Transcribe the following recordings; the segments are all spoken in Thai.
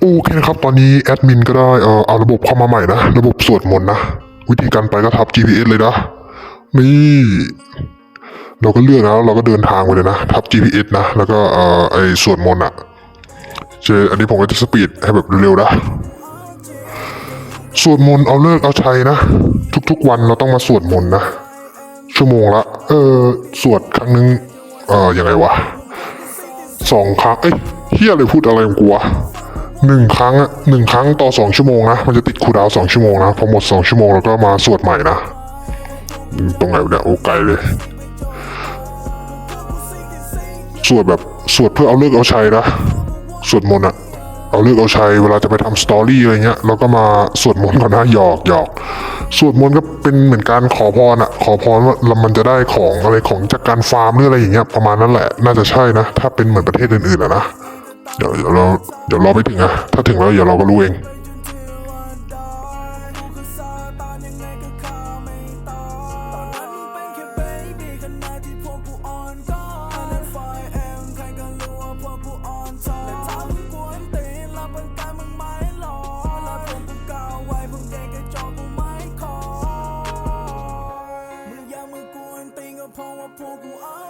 โอเคนะครับ ตอนนี้แอดมินก็ได้เอ่อเอาระบบเข้ามาใหม่นะ ระบบสวดมนต์นะ วิธีการไปก็ทับ GPS เลยนะ นี่ เราก็เลือกนะแล้วเราก็เดินทางไปเลยนะ ทับ GPS นะ แล้วก็เอ่อไอสวดมนต์อะเจออันนี้ผมก็จะสปีดให้แบบเร็วๆนะสวดมนต์เอาเลิกเอาชัยนะ ทุกๆวันเราต้องมาสวดมนต์นะ ชั่วโมงละ เออสวดครั้งนึงเออยังไงวะสองครั้งเอ้ยเฮียอะไรพูดอะไรของกูวะ หนึ่งครั้งอะหนึ่งครั้งต่อสองชั่วโมงนะ มันจะติดคูดาวสองชั่วโมงนะ พอหมดสองชั่วโมงแล้วก็มาสวดใหม่นะ ตรงไหนวะเนี่ยโอ้ไกลเลย สวดแบบสวดเพื่อเอาเลิกเอาชัยนะ สวดมนต์อะเอาเลิกเอาชัยเวลาจะไปทำสตอรี่อะไรเงี้ยเราก็มาสวดมนต์ก่อนนะหยอกหยอกสวดมนต์ก็เป็นเหมือนการขอพรอะขอพรว่าเรามันจะได้ของอะไรของจากการฟาร์มหรืออะไรอย่างเงี้ยประมาณนั้นแหละ น่าจะใช่นะ ถ้าเป็นเหมือนประเทศอื่นๆอะนะ เดี๋ยวเดี๋ยวเราเดี๋ยวรอไปถึงอะถ้าถึงแล้วเดี๋ยวเราก็รู้เอง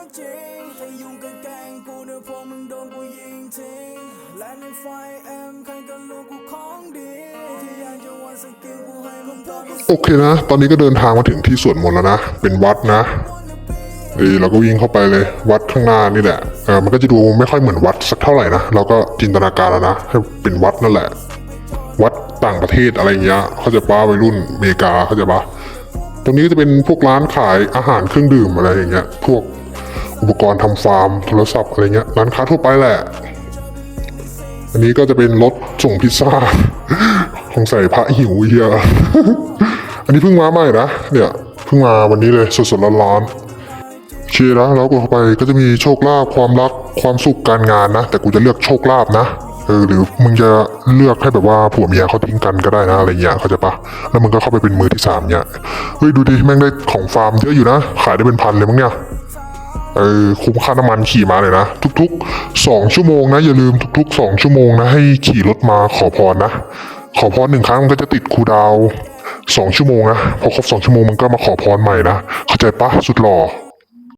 กจริงถ้ายุ่งกับแกงกูเดี๋ยวพวกมึงโดนกูยิงทิ้ง และในไฟเอ็มใครก็รู้กูของดีที่อยากจะวันสกิลกูให้มึงตอนโอเคนะ ตอนนี้ก็เดินทางมาถึงที่สวดมนต์แล้วนะ เป็นวัดนะเอ้ยเราก็วิ่งเข้าไปเลยวัดข้างหน้านี่แหละเออมันก็จะดูไม่ค่อยเหมือนวัดสักเท่าไหร่นะ เราก็จินตนาการแล้วนะให้เป็นวัดนั่นแหละ วัดต่างประเทศอะไรเงี้ยเขาจะป้าวัยรุ่นอเมริกาเขาจะปะตรงนี้ก็จะเป็นพวกร้านขายอาหารเครื่องดื่มอะไรอย่างเงี้ย พวก อุปกรณ์ทำฟาร์มโทรศัพท์อะไรเงี้ยร้านค้าทั่วไปแหละ อันนี้ก็จะเป็นรถส่งพิซซ่าของใส่พระหิวเฮียอันนี้เพิ่งมาใหม่นะเนี่ยเพิ่งมาวันนี้เลยสดๆร้อนๆโอเคนะแล้วกดเข้าไปก็จะมีโชคลาภความรักความสุขการงานนะ แต่กูจะเลือกโชคลาภนะเออหรือมึงจะเลือกให้แบบว่าผัวเมียเขาทิ้งกันก็ได้นะอะไรเงี้ยเขาจะปะแล้วมึงก็เข้าไปเป็นมือที่สามเนี่ยเฮ้ยดูดิแม่งได้ของฟาร์มเยอะอยู่นะ ขายได้เป็นพันเลยมั้งเนี่ย เออคุ้มค่าน้ำมันขี่มาเลยนะ ทุกๆสองชั่วโมงนะ อย่าลืมทุกๆสองชั่วโมงนะ ให้ขี่รถมาขอพรนะ ขอพรหนึ่งครั้งมันก็จะติดคูดาวสองชั่วโมงนะ พอครบสองชั่วโมงมันก็มาขอพรใหม่นะ เข้าใจปะสุดหล่อ